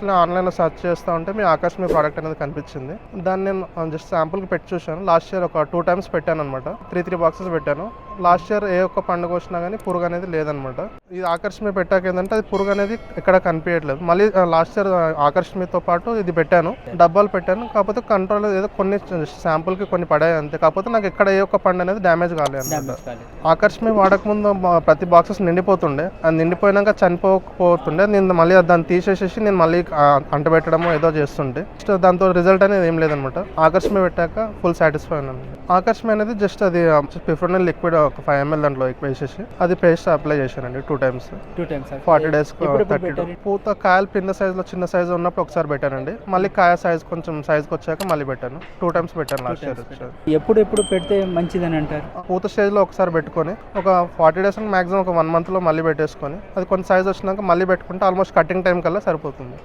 ఇట్లా ఆన్లైన్లో సెర్చ్ చేస్తూ ఉంటే మీ ఆకాశ్ మీ ప్రోడక్ట్ అనేది కనిపించింది. దాన్ని నేను జస్ట్ శాంపుల్కి పెట్టి చూశాను. లాస్ట్ ఇయర్ ఒక టూ టైమ్స్ పెట్టాను అనమాట త్రీ త్రీ బాక్సెస్ పెట్టాను. లాస్ట్ ఇయర్ ఏ ఒక్క పండుగ వచ్చినా కానీ పురుగు అనేది లేదనమాట. ఇది ఆకర్షణ పెట్టాక ఏంటంటే అది పురుగు అనేది ఎక్కడ కనిపించట్లేదు. మళ్ళీ లాస్ట్ ఇయర్ ఆకర్షణతో పాటు ఇది పెట్టాను. డబ్బాలు పెట్టాను. కాకపోతే కంట్రోల్ ఏదో కొన్ని శాంపుల్కి కొన్ని పడాయి అంతే. కాకపోతే నాకు ఎక్కడ ఏ ఒక్క పండు అనేది డ్యామేజ్ కాలేదు అనమాట. ఆకర్షణ వాడక ముందు మా- ప్రతి బాక్సెస్ నిండిపోతుండే. అది నిండిపోయినాక చనిపోకపోతుండే. నేను మళ్ళీ దాన్ని తీసేసేసి నేను మళ్ళీ అంటబెట్టడము ఏదో చేస్తుంటే. దాంతో రిజల్ట్ అనేది ఏం లేదనమాట. ఆకర్షణ పెట్టాక ఫుల్ సాటిస్ఫై ఉన్నాను ఆకర్షణ అనేది జస్ట్ అది పిఫ్రోనిల్ లిక్విడ్ ఒక ఫైవ్ ఎంఎల్ దాంట్లో ఎక్కువ వేసేసి అది పేస్ట్ అప్లై చేశానండి two times two times forty days thirty పెట్టారు? పూత కాయలు పింద సైజులో చిన్న సైజు ఉన్నప్పుడు ఒకసారి పెట్టానండి. మళ్ళీ కాయ సైజ్ కొంచెం సైజ్కి వచ్చాక మళ్ళీ పెట్టాను. టూ టైమ్స్ పెట్టాను లాస్ట్ ఇయర్ ఎప్పుడు ఎప్పుడు పెడితే మంచిదని అంటారు? పూత స్టేజ్లో ఒకసారి పెట్టుకొని ఒక ఫార్టీ డేస్ మాక్సిమం ఒక వన్ మంత్లో మళ్ళీ పెట్టేసుకొని అది కొంచెం సైజ్ వచ్చినాక మళ్ళీ పెట్టుకుంటే ఆల్మోస్ట్ కటింగ్ టైం కల్లా సరిపోతుంది.